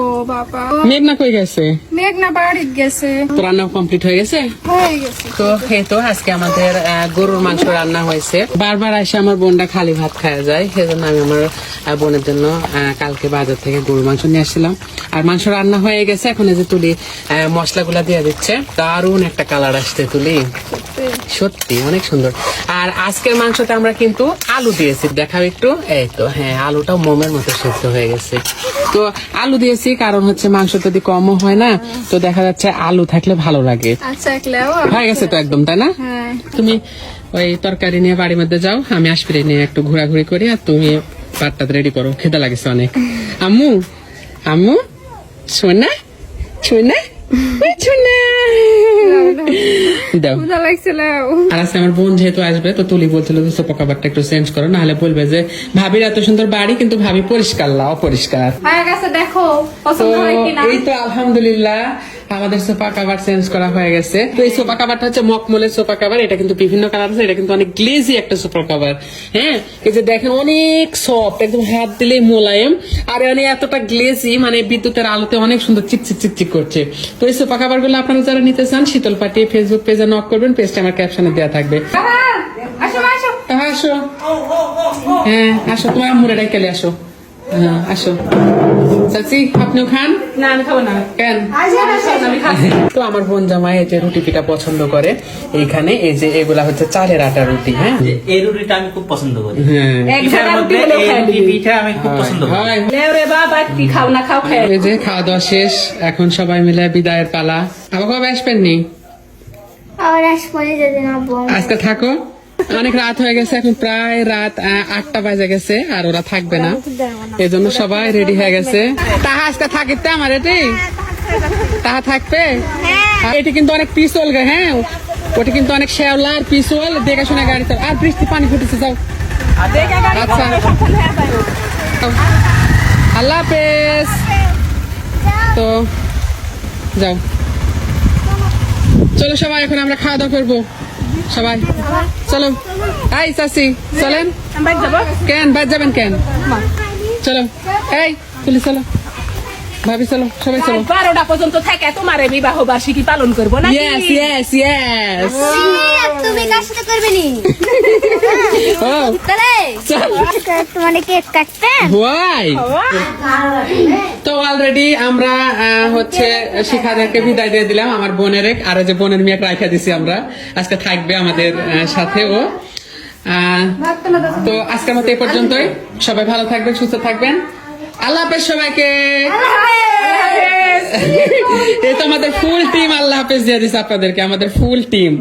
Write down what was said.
ও বাবা। মেঘনা কই গেছে? মেঘনা বাড়ি গেছে। তো রান্না কমপ্লিট হয়ে গেছে? হয়ে গেছে। তো এই তো আজকে আমাদের গরুর মাংস রান্না হয়েছে। বারবার এসে আমার বোনটা খালি ভাত খাওয়া যায় সেজন্য আমি আমার বোনের জন্য কালকে বাজার থেকে গরুর মাংস নিয়ে আসছিলাম। আর মাংস রান্না হয়ে গেছে এখন এই যে তুলি মশলাগুলা দিয়ে দিচ্ছে। দারুণ একটা কালার আসছে তুলি। সত্যি অনেক সুন্দর। আর আজকের মাংসতে আমরা কিন্তু আলু দিয়েছি। দেখাও একটু। এই তো হ্যাঁ আলুটাও মোমের মতো সেদ্ধ হয়ে গেছে। তো আলু দিয়েছি কারণ হচ্ছে মাংস যদি কমও হয় না তো দেখা যাচ্ছে আলু থাকলে ভালো লাগে। আচ্ছা হয়ে গেছে তো একদম তাই না? হ্যাঁ। তুমি ওই তরকারি নিয়ে বাড়ির মধ্যে যাও আমি আসপিরে নিয়ে একটু ঘোরাঘুরি করি আর তুমি ভাতটা রেডি করো খেতে লাগেছে অনেক। আম্মু আম্মু শোনা শোনা শোনা দাও। ক্ষুধা আর আজকে আমার বোন যেহেতু আসবে তো তুলি বলছিল যে একটু চেঞ্জ করো নাহলে বলবে যে ভাবির এত সুন্দর বাড়ি কিন্তু ভাবি পরিষ্কার লা অপরিষ্কার দেখো এই তো আলহামদুলিল্লাহ আমাদের সোফা কাভার চেঞ্জ করা হয়ে গেছে। তো এই সোফা কাভারটা হচ্ছে মকমলের সোফা কাভার এটা কিন্তু বিভিন্ন কালার আছে এটা কিন্তু অনেক গ্লেজি একটা সোফা কাভার হ্যাঁ? এই যে দেখেন অনেক সফট একদম হাত দিলেই মোলায়েম। আর মানে এতটা গ্লেজি মানে বিদ্যুতের আলোতে অনেক সুন্দর চিকচিক চিকচিক করছে। তো এই সোফা কাভারগুলো আপনারা যারা নিতে চান শীতল পাটি ফেসবুক পেজে নক করবেন পেজটা আমার ক্যাপশনে দেওয়া থাকবে। আসো আসো। হ্যাঁ, আসো তোমার আম্মুরে ডাইকালে আসো। হ্যাঁ আসো। চাচি আপনিও খান? না আমি খাব না। কেন? তো আমার বোন জামাই এই যে রুটি পিঠা পছন্দ করে এইখানে এই যে এগুলা হচ্ছে চালের আটা রুটি হ্যাঁ? এই রুটিটা আমি খুব পছন্দ করি। হ্যাঁ। খাও না খাও যে খাওয়া দাওয়া শেষ এখন সবাই মিলে বিদায়ের পালা। আবার কবে আসবেন না আজকে থাকো। অনেক রাত হয়ে গেছে, এখন প্রায় রাত আটটা বাজে গেছে, আর ওরা থাকবে না। এই জন্য সবাই রেডি হয়ে গেছে। তাহা আজকে থাকিতে আমার এটি? তাহা থাকবে? এটি কিন্তু অনেক পিছল গে হ্যাঁ? ওটি কিন্তু অনেক শ্যাওলা আর পিছল। দেখে শুনে গাড়ি চালাও। আর বৃষ্টি পানি ফুটেছে, যাও। আচ্ছা। আল্লাহ হাফেজ। তো, যাও। চলো সবাই, এখন আমরা খাওয়া দাওয়া করব। সবাই। চলো। এই চাষি চলেন। কেন? বাদ যাবেন কেন? চলো। এই চলে চলো। ভাবি চলো সবাই চলো। বারোটা পর্যন্ত থাকে তোমার এই বিবাহ বার্ষিকী পালন করব না ইয়েস ইয়েস ইয়েস তুমি কার সাথে করবে নি? তাহলে তোমার কেক ওয়াই তো অলরেডি আমরা আহ, হচ্ছে শিখাদেরকে বিদায় দিয়ে দিলাম আমার বোনের এক, আর ওই যে বোনের মেয়ে রাখা দিছি আমরা। আজকে থাকবে আমাদের সাথে ও। আহ, তো আজকের মতো এই পর্যন্তই। সবাই ভালো থাকবেন সুস্থ থাকবেন। আল্লাহ হাফেজ সবাইকে। এই তো আমাদের ফুল টিম আল্লাহ হাফেজ দিয়ে দিচ্ছে আপনাদেরকে আমাদের ফুল টিম